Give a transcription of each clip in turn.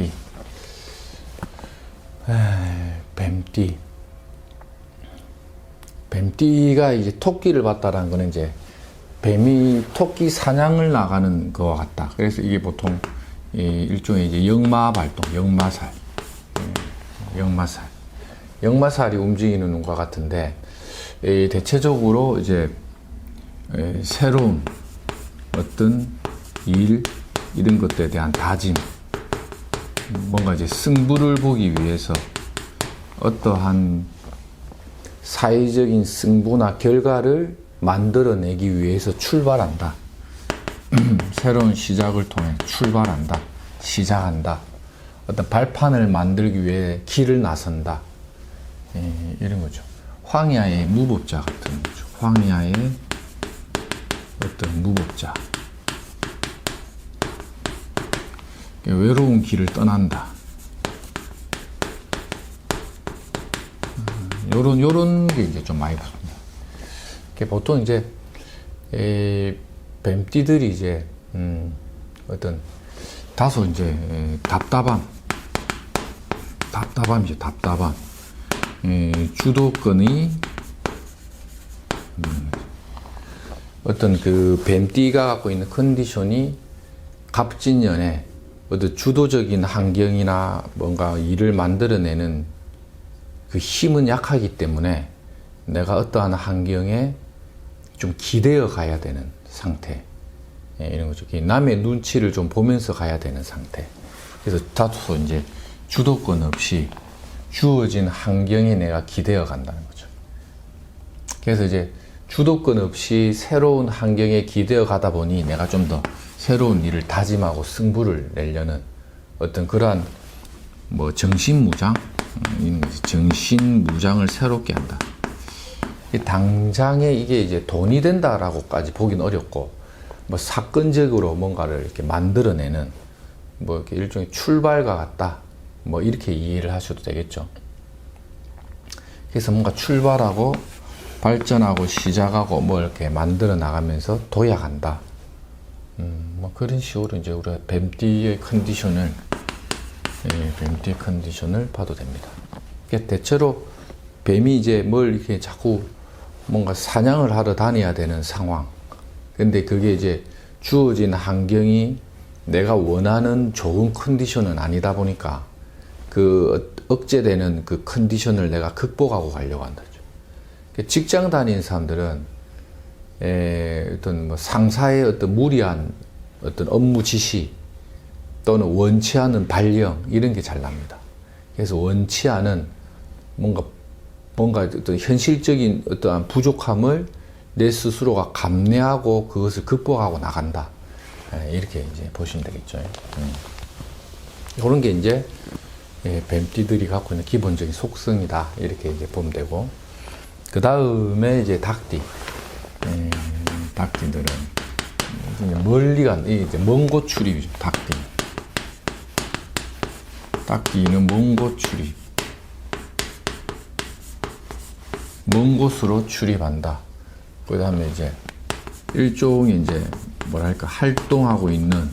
뱀띠. 뱀띠. 뱀띠가 이제 토끼를 봤다라는 거는 이제 뱀이 토끼 사냥을 나가는 거와 같다. 그래서 이게 보통 이 일종의 이제 역마 발동, 역마살, 예, 역마살, 역마살이 움직이는 것과 같은데 이 대체적으로 이제 에, 새로운 어떤 일 이런 것들에 대한 다짐, 뭔가 이제 승부를 보기 위해서 어떠한 사회적인 승부나 결과를 만들어내기 위해서 출발한다. 새로운 시작을 통해 출발한다. 시작한다. 어떤 발판을 만들기 위해 길을 나선다. 예, 이런 거죠. 황야의 무법자 같은 거죠. 황야의 어떤 무법자. 외로운 길을 떠난다. 음, 요런, 요런 게 이제 좀 많이. 이게 보통 이제, 에, 뱀띠들이 이제, 음, 어떤, 다소 이제, 에, 답답함. 답답함이죠, 답답함. 에, 주도권의, 음, 어떤 그 뱀띠가 갖고 있는 컨디션이 갑진년에 어떤 주도적인 환경이나 뭔가 일을 만들어내는 그 힘은 약하기 때문에 내가 어떠한 환경에 좀 기대어 가야 되는 상태. 예, 이런 거죠. 남의 눈치를 좀 보면서 가야 되는 상태. 그래서 다투서 이제 주도권 없이 주어진 환경에 내가 기대어 간다는 거죠. 그래서 이제 주도권 없이 새로운 환경에 기대어 가다 보니 내가 좀 더 새로운 일을 다짐하고 승부를 내려는 어떤 그러한 뭐 정신무장, 음, 정신무장을 새롭게 한다. 당장에 이게 이제 돈이 된다라고까지 보긴 어렵고 뭐 사건적으로 뭔가를 이렇게 만들어내는 뭐 이렇게 일종의 출발과 같다. 뭐 이렇게 이해를 하셔도 되겠죠. 그래서 뭔가 출발하고 발전하고 시작하고 뭐 이렇게 만들어 나가면서 도약한다. 음, 뭐 그런 식으로 이제 우리가 뱀띠의 컨디션을 예, 뱀띠의 컨디션을 봐도 됩니다. 그러니까 대체로 뱀이 이제 뭘 이렇게 자꾸 뭔가 사냥을 하러 다녀야 되는 상황. 근데 그게 이제 주어진 환경이 내가 원하는 좋은 컨디션은 아니다 보니까 그 억제되는 그 컨디션을 내가 극복하고 가려고 한다. 직장 다니는 사람들은 에, 어떤 뭐 상사의 어떤 무리한 어떤 업무 지시 또는 원치 않은 발령 이런 게 잘 납니다. 그래서 원치 않은 뭔가 뭔가 어떤 현실적인 어떠한 부족함을 내 스스로가 감내하고 그것을 극복하고 나간다. 에, 이렇게 이제 보시면 되겠죠. 음. 이런 게 이제 예, 뱀띠들이 갖고 있는 기본적인 속성이다. 이렇게 이제 보면 되고. 그 다음에 이제 닭띠. 예, 닭띠들은 멀리 간, 이제 먼곳 출입이죠. 닭띠. 닭띠는 먼곳 출입. 먼 곳으로 출입한다. 그 다음에 이제 일종의 이제 뭐랄까 활동하고 있는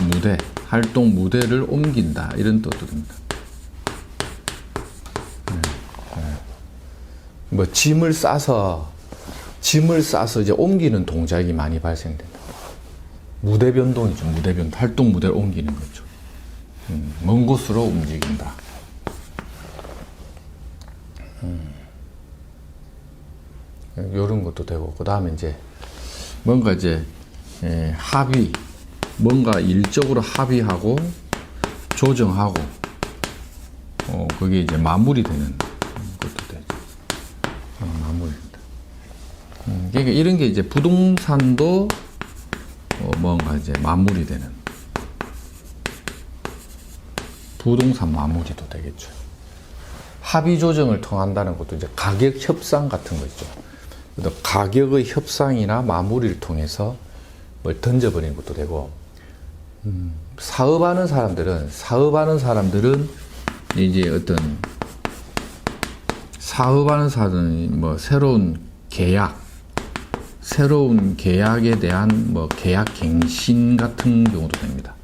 무대, 활동 무대를 옮긴다. 이런 뜻도 됩니다. 뭐 짐을 싸서 짐을 싸서 이제 옮기는 동작이 많이 발생된다. 무대 변동이죠. 무대 변동. 활동 무대를 옮기는 거죠. 음, 먼 곳으로 움직인다. 음, 이런 것도 되고 그 다음에 이제 뭔가 이제 예, 합의, 뭔가 일적으로 합의하고 조정하고 어, 그게 이제 마무리되는 그러니까 이런 게 이제 부동산도 어 뭔가 이제 마무리되는 부동산 마무리도 되겠죠. 합의 조정을 통한다는 것도 이제 가격 협상 같은 거 있죠. 가격의 협상이나 마무리를 통해서 뭘 던져버리는 것도 되고, 음, 사업하는 사람들은, 사업하는 사람들은 이제 어떤, 사업하는 사람은 뭐 새로운 계약, 새로운 계약에 대한 뭐 계약 갱신 같은 경우도 됩니다.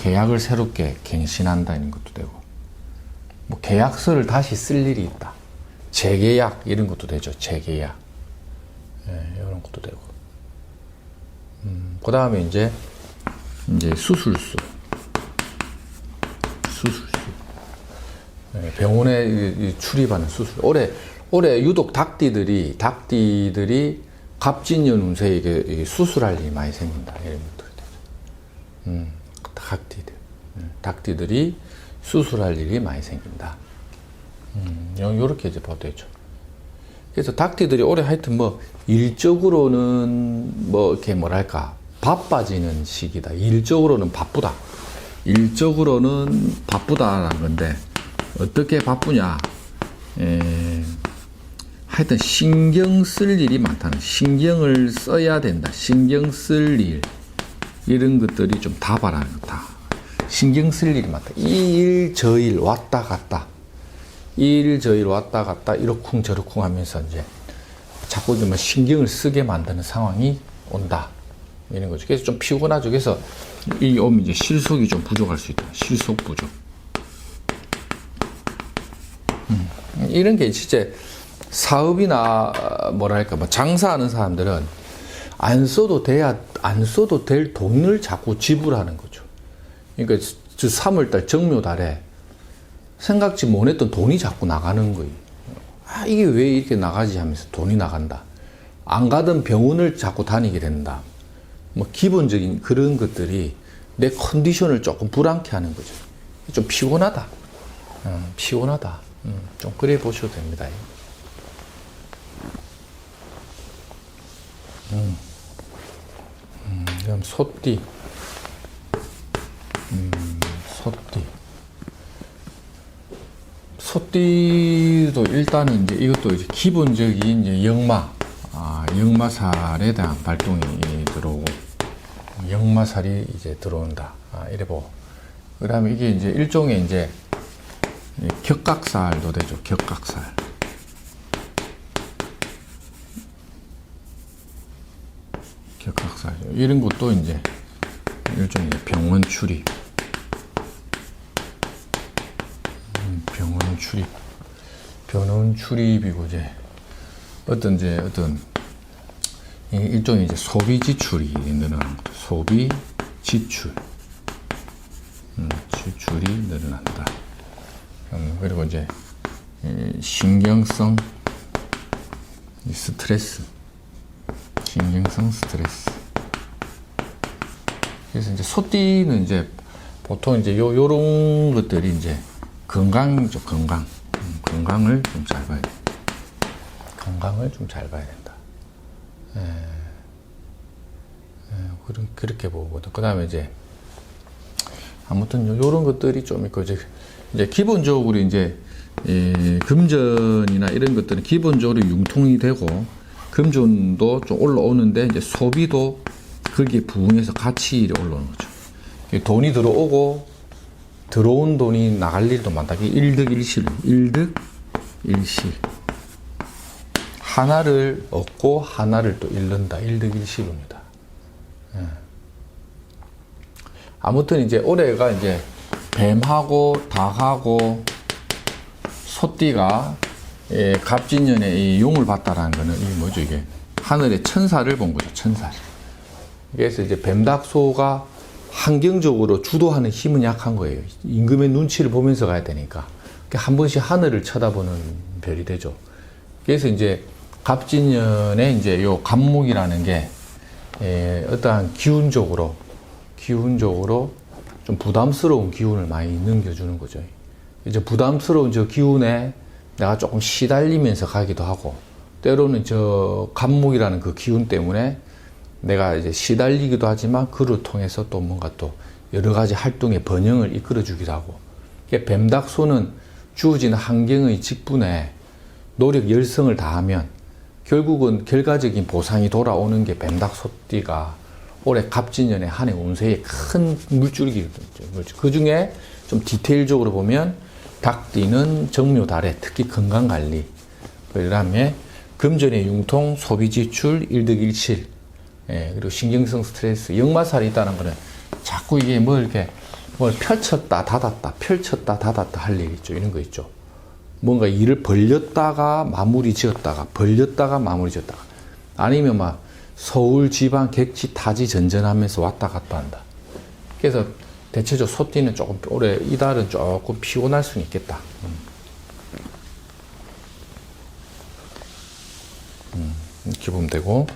계약을 새롭게 갱신한다는 것도 되고 뭐 계약서를 다시 쓸 일이 있다. 재계약 이런 것도 되죠. 재계약 예, 이런 것도 되고 음, 그 다음에 이제 이제 수술수 수술수 예, 병원에 출입하는 수술 올해 올해 유독 닭띠들이 닭띠들이 갑진년 운세에 이게, 수술할 일이 많이 생긴다 이런 되죠. 음, 닭띠들 음, 닭띠들이 수술할 일이 많이 생긴다. 음, 요- 요렇게 이제 봐도 되죠. 그래서 닭띠들이 올해 하여튼 뭐 일적으로는 뭐 이렇게 뭐랄까 바빠지는 시기다. 일적으로는 바쁘다. 일적으로는 바쁘다라는 건데 어떻게 바쁘냐? 에, 하여튼 신경 쓸 일이 많다는 신경을 써야 된다. 신경 쓸 일. 이런 것들이 좀 다발하는 거다. 신경 쓸 일이 많다. 이 일, 저 일 왔다 갔다. 이 일, 저 일 왔다 갔다 이러쿵 저러쿵 하면서 이제 자꾸 좀 신경을 쓰게 만드는 상황이 온다. 이런 거죠. 그래서 좀 피곤하죠. 그래서 이 오면 이제 실속이 좀 부족할 수 있다. 실속 부족. 음, 이런 게 진짜 사업이나 어, 뭐랄까 뭐 장사하는 사람들은 안 써도 돼야 안 써도 될 돈을 자꾸 지불하는 거죠. 그러니까 저 3월달 정묘달에 생각지 못했던 돈이 자꾸 나가는 거예요. 아 이게 왜 이렇게 나가지 하면서 돈이 나간다. 안 가던 병원을 자꾸 다니게 된다. 뭐 기본적인 그런 것들이 내 컨디션을 조금 불안케 하는 거죠. 좀 피곤하다. 음, 피곤하다. 음, 좀 그래 보셔도 됩니다. 음, 음, 그다음 소띠. 음, 소띠. 소띠도 일단은 이제 이것도 이제 기본적인 이제 역마, 아, 역마살에 대한 발동이 들어오고, 역마살이 이제 들어온다. 아, 이래 보고. 그 다음에 이게 이제 일종의 이제 이 격각살도 되죠. 격각살. 격각살. 이런 것도 이제 일종의 병원 출입. 음, 병원 출입. 병원 출입이고 이제 어떤 이제 어떤 이 일종의 이제 소비 지출이 늘어나는 거죠. 소비 지출. 음, 지출이 늘어난다. 음, 그리고 이제 이 신경성 이 스트레스, 신경성 스트레스. 그래서 이제 소띠는 이제 보통 이제 요 요런 것들이 이제 건강이죠 건강. 음, 건강을 좀 잘 봐야 돼. 건강을 좀 잘 봐야 된다. 예. 예, 그런 그렇게 보거든. 그 다음에 이제 아무튼 요- 요런 것들이 좀 있고 이제 이제 기본적으로 이제 이 금전이나 이런 것들은 기본적으로 융통이 되고 금전도 좀 올라오는데 이제 소비도 거기에 부응해서 같이 올라오는 거죠. 이 돈이 들어오고 들어온 돈이 나갈 일도 많다. 일득일실, 일득일실. 하나를 얻고 하나를 또 잃는다. 일득일실입니다. 아무튼 이제 올해가 이제 뱀하고 닭하고 소띠가 예, 갑진년에 이 용을 봤다라는 거는 이 뭐죠 이게 하늘의 천사를 본 거죠 천사. 그래서 이제 뱀닭소가 환경적으로 주도하는 힘은 약한 거예요. 임금의 눈치를 보면서 가야 되니까 그러니까 한 번씩 하늘을 쳐다보는 별이 되죠. 그래서 이제 갑진년에 이제 요 갑목이라는 게 예, 어떠한 기운적으로 기운적으로 좀 부담스러운 기운을 많이 넘겨주는 거죠. 이제 부담스러운 저 기운에 내가 조금 시달리면서 가기도 하고, 때로는 저 감목이라는 그 기운 때문에 내가 이제 시달리기도 하지만 그를 통해서 또 뭔가 또 여러 가지 활동의 번영을 이끌어 주기도 하고, 그러니까 뱀닭소는 주어진 환경의 직분에 노력 열성을 다하면 결국은 결과적인 보상이 돌아오는 게 뱀닭소띠가 올해 갑진년의 한 해 운세의 큰 물줄기거든요. 그 중에 좀 디테일적으로 보면 닭띠는 정묘 달에 특히 건강 관리, 그 다음에 금전의 융통, 소비 지출, 일득일실, 예, 그리고 신경성 스트레스, 역마살이 있다는 거는 자꾸 이게 뭐 이렇게 뭘 펼쳤다 닫았다 펼쳤다 닫았다 할 일 있죠. 이런 거 있죠. 뭔가 일을 벌렸다가 마무리 지었다가 벌렸다가 마무리 지었다가 아니면 막 서울 지방 객지 타지 전전하면서 왔다 갔다 한다. 그래서 대체적으로 소띠는 조금 올해 이달은 조금 피곤할 수는 있겠다. 음. 음, 이렇게 되고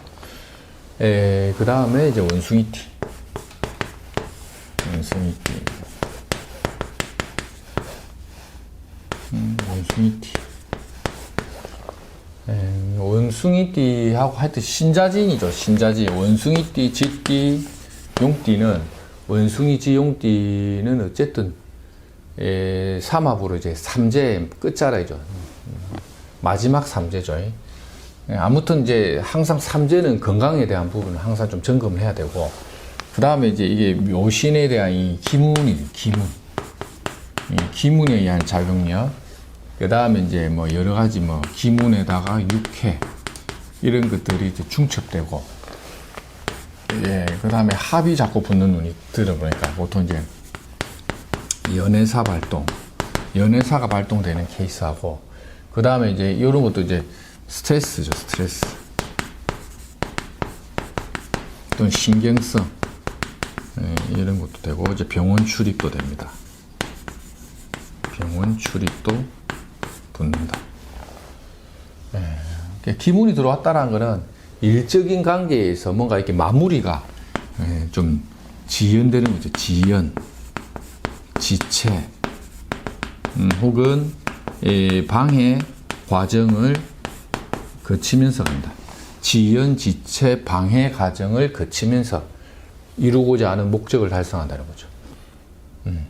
그 다음에 이제 원숭이띠. 원숭이띠. 음, 원숭이띠. 에, 원숭이띠하고 하여튼 신자진이죠 신자진. 원숭이띠 쥐띠 용띠는 원숭이지 용띠는 어쨌든 에, 삼합으로 이제 삼재 끝자락이죠. 마지막 삼재죠. 예, 아무튼 이제 항상 삼재는 건강에 대한 부분은 항상 좀 점검을 해야 되고 그 다음에 이제 이게 묘신에 대한 이 기문이 기문. 이 기문에 의한 작용력. 그 다음에 이제 뭐 여러 가지 뭐 기문에다가 육회 이런 것들이 이제 중첩되고 예, 그 다음에 합이 자꾸 붙는 눈이 들어보니까 보통 이제 연애사 발동, 연애사가 발동되는 케이스하고, 그 다음에 이제 이런 것도 이제 스트레스죠, 스트레스. 또는 신경성, 예, 이런 것도 되고, 이제 병원 출입도 됩니다. 병원 출입도 붙는다. 예, 기문이 들어왔다는 거는 일적인 관계에서 뭔가 이렇게 마무리가 예, 좀 지연되는 거죠. 지연, 지체, 음, 혹은 예, 방해 과정을 거치면서 간다. 지연, 지체, 방해 과정을 거치면서 이루고자 하는 목적을 달성한다는 거죠. 음.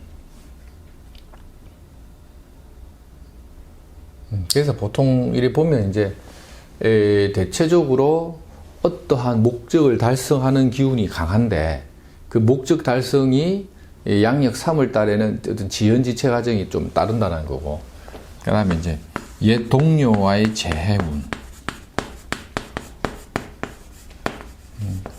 음, 그래서 보통 이래 보면 이제 에, 대체적으로 어떠한 목적을 달성하는 기운이 강한데 그 목적 달성이 이 양력 3월 달에는 어떤 지연지체 과정이 좀 따른다는 거고 그 다음에 이제 옛 동료와의 재해운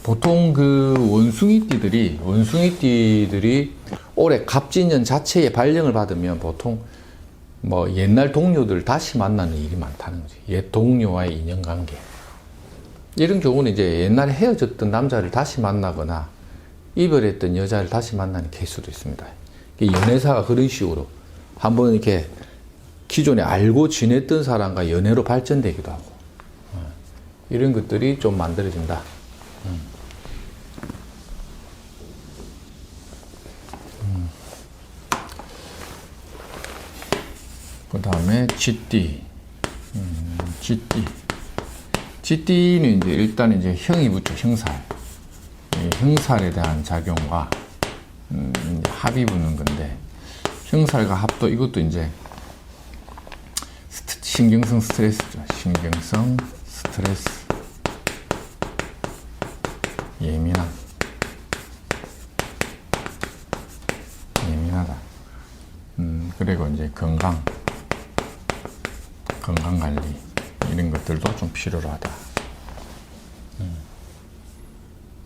보통 그 원숭이띠들이 원숭이띠들이 올해 갑진년 자체의 발령을 받으면 보통 뭐 옛날 동료들 다시 만나는 일이 많다는 거지. 옛 동료와의 인연 관계. 이런 경우는 이제 옛날에 헤어졌던 남자를 다시 만나거나 이별했던 여자를 다시 만나는 케이스도 있습니다. 연애사가 그런 식으로 한번 이렇게 기존에 알고 지냈던 사람과 연애로 발전되기도 하고 어, 이런 것들이 좀 만들어진다. 그 다음에 쥐띠, 음, 쥐띠. 쥐띠는 이제 일단 이제 형이 붙죠, 형살. 형살에 대한 작용과 음, 합이 붙는 건데 형살과 합도 이것도 이제 스트, 신경성 스트레스죠. 신경성 스트레스. 예민함. 예민하다. 음, 그리고 이제 건강. 건강 관리 이런 것들도 좀 필요로 하다. 음.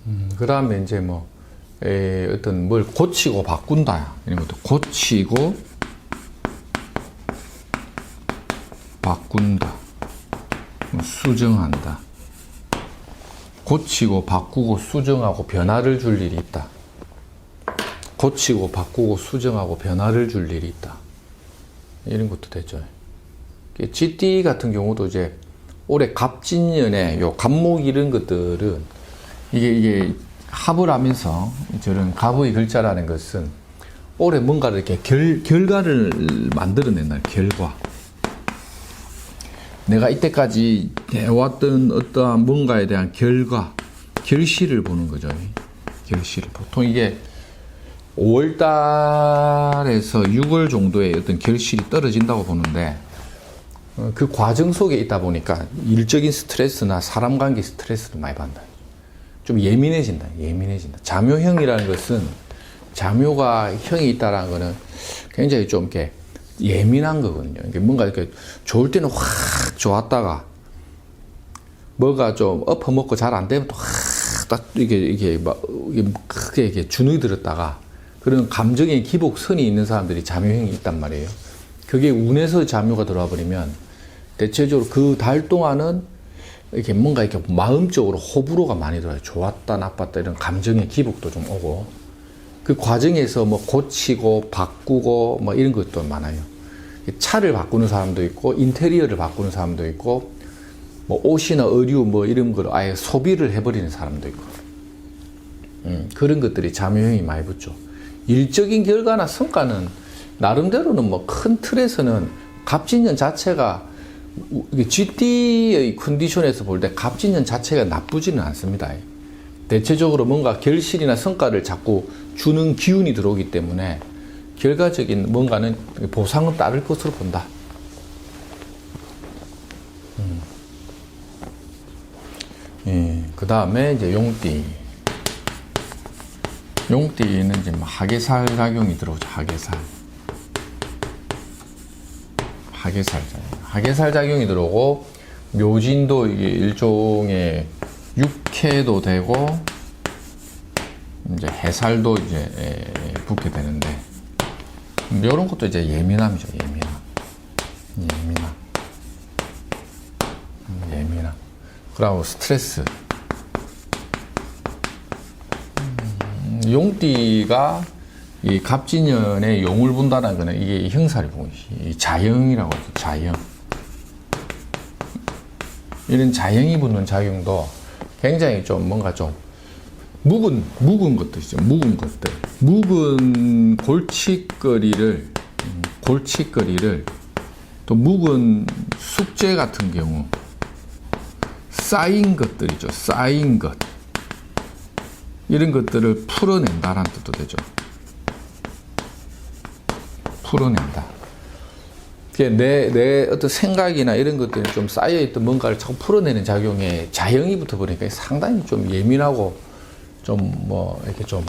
음, 그 다음에 이제 뭐 에, 어떤 뭘 고치고 바꾼다 이런 것도 고치고 바꾼다 뭐 수정한다 고치고 바꾸고 수정하고 변화를 줄 일이 있다 고치고 바꾸고 수정하고 변화를 줄 일이 있다 이런 것도 되죠. GT 같은 경우도 이제 올해 갑진년에 요 갑목 이런 것들은 이게 이게 합을 하면서 저런 갑의 글자라는 것은 올해 뭔가를 이렇게 결, 결과를 만들어낸다 결과. 내가 이때까지 해왔던 어떠한 뭔가에 대한 결과 결실을 보는 거죠 결실을. 보통 이게 5월 달에서 6월 정도의 어떤 결실이 떨어진다고 보는데 어, 그 과정 속에 있다 보니까 일적인 스트레스나 사람 관계 스트레스를 많이 받는다. 좀 예민해진다. 예민해진다. 자묘형이라는 것은 자묘가 형이 있다라는 거는 굉장히 좀 이렇게 예민한 거거든요. 뭔가 이렇게 좋을 때는 확 좋았다가 뭐가 좀 엎어먹고 잘 안 되면 또 확 딱 이게 이게 막 크게 이게 주눅이 들었다가 그런 감정의 기복선이 있는 사람들이 잠유형이 있단 말이에요. 그게 운에서 잠유가 들어와 버리면 대체적으로 그 달 동안은 이렇게 뭔가 이렇게 마음적으로 호불호가 많이 들어요. 좋았다, 나빴다 이런 감정의 기복도 좀 오고 그 과정에서 뭐 고치고 바꾸고 뭐 이런 것도 많아요. 차를 바꾸는 사람도 있고 인테리어를 바꾸는 사람도 있고 뭐 옷이나 의류 뭐 이런 걸 아예 소비를 해버리는 사람도 있고 음, 그런 것들이 잠유형이 많이 붙죠. 일적인 결과나 성과는 나름대로는 뭐 큰 틀에서는 갑진년 자체가 GT의 컨디션에서 볼때 갑진년 자체가 나쁘지는 않습니다. 대체적으로 뭔가 결실이나 성과를 자꾸 주는 기운이 들어오기 때문에 결과적인 뭔가는 보상은 따를 것으로 본다. 음. 그 다음에 이제 용띠. 용띠는 이제 뭐 하계살 작용이 들어오죠. 하계살. 하계살 작용. 하계살 작용이 들어오고 묘진도 이게 일종의 육해도 되고 이제 해살도 이제 에, 붙게 되는데 이런 것도 이제 예민함이죠. 예민함. 예민함. 음, 예민함. 그리고 스트레스. 음, 용띠가 이 갑진년에 용을 본다는 거는 이게 형사를 보고 자형이라고 하죠. 자형. 이런 자형이 붙는 작용도 굉장히 좀 뭔가 좀 묵은 묵은 것들이죠. 묵은 것들. 묵은 골칫거리를 음, 골칫거리를 또 묵은 숙제 같은 경우 쌓인 것들이죠. 쌓인 것. 이런 것들을 풀어낸다라는 뜻도 되죠. 풀어낸다. 내, 내 어떤 생각이나 이런 것들이 좀 쌓여있던 뭔가를 자꾸 풀어내는 작용에 자형이 붙어버리니까 상당히 좀 예민하고 좀 뭐 이렇게 좀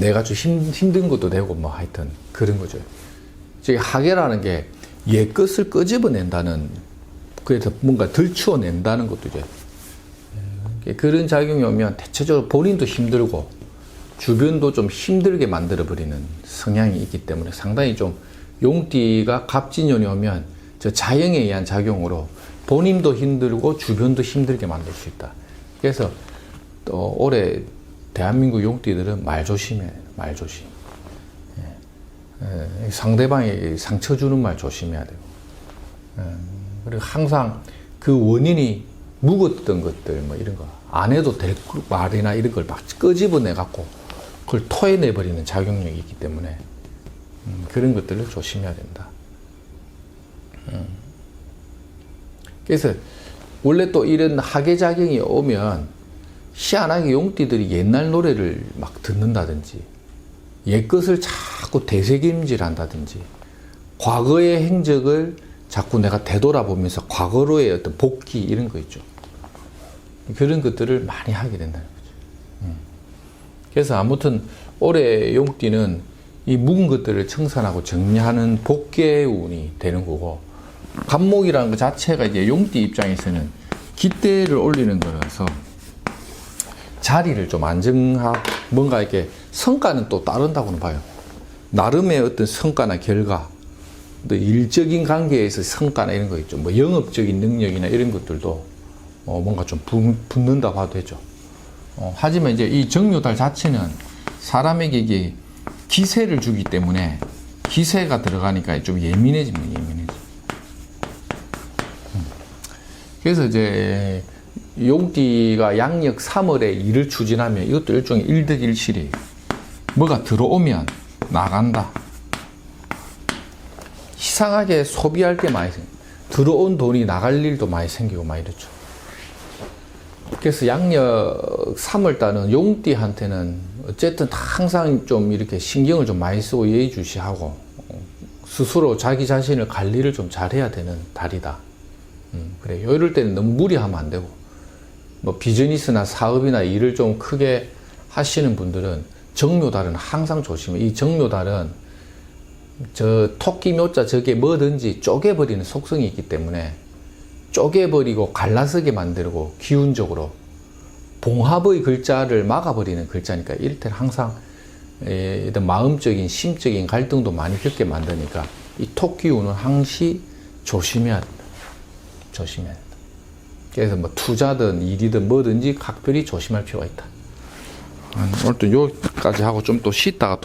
내가 좀 힘, 힘든 것도 되고 뭐 하여튼 그런 거죠. 즉 하계라는 게 옛 것을 끄집어낸다는 그래서 뭔가 들추어낸다는 것도 이제 예, 그런 작용이 오면 대체적으로 본인도 힘들고 주변도 좀 힘들게 만들어 버리는 성향이 있기 때문에 상당히 좀 용띠가 갑진년이 오면 저 자형에 의한 작용으로 본인도 힘들고 주변도 힘들게 만들 수 있다. 그래서 또 올해 대한민국 용띠들은 말 조심해야 돼요. 말 조심. 예, 상대방이 상처 주는 말 조심해야 되고. 예, 그리고 항상 그 원인이 묵었던 것들 뭐 이런 거 안 해도 될 말이나 이런 걸 막 끄집어내 갖고 그걸 토해내 버리는 작용력이 있기 때문에 음, 그런 것들을 조심해야 된다. 음. 그래서 원래 또 이런 하계 작용이 오면 희한하게 용띠들이 옛날 노래를 막 듣는다든지 옛 것을 자꾸 되새김질 한다든지 과거의 행적을 자꾸 내가 되돌아보면서 과거로의 어떤 복귀 이런 거 있죠. 그런 것들을 많이 하게 된다는 거죠. 음. 그래서 아무튼 올해 용띠는 이 묵은 것들을 청산하고 정리하는 복귀의 운이 되는 거고 간목이라는 것 자체가 이제 용띠 입장에서는 기대를 올리는 거라서 자리를 좀 안정하고 뭔가 이렇게 성과는 또 따른다고는 봐요. 나름의 어떤 성과나 결과, 또 일적인 관계에서 성과나 이런 거 있죠. 뭐 영업적인 능력이나 이런 것들도 어 뭔가 좀 붙- 붙는다고 봐도 되죠. 어 하지만 이제 이 정묘달 자체는 사람에게 기세를 주기 때문에 기세가 들어가니까 좀 예민해집니다. 예민해져. 음. 그래서 이제 용띠가 양력 3월에 일을 추진하면 이것도 일종의 일득일실이에요. 뭐가 들어오면 나간다. 이상하게 소비할 게 많이 생겨. 들어온 돈이 나갈 일도 많이 생기고 막 이렇죠. 그래서 양력 3월달은 용띠한테는 어쨌든 항상 좀 이렇게 신경을 좀 많이 쓰고 예의주시하고 어, 스스로 자기 자신을 관리를 좀 잘해야 되는 달이다. 음, 그래요. 이럴 때는 너무 무리하면 안 되고 뭐 비즈니스나 사업이나 일을 좀 크게 하시는 분들은 정묘달은 항상 조심해. 이 정묘달은 저 토끼 묘자 저게 뭐든지 쪼개버리는 속성이 있기 때문에 쪼개버리고 갈라서게 만들고 기운적으로 봉합의 글자를 막아버리는 글자니까 때는 항상 에, 이런 마음적인 심적인 갈등도 많이 겪게 만드니까 이 토끼운은 항시 조심해야 된다. 조심해야 된다. 그래서 뭐 투자든 일이든 뭐든지 각별히 조심할 필요가 있다. 또 여기까지 하고 좀 또 쉬다가 또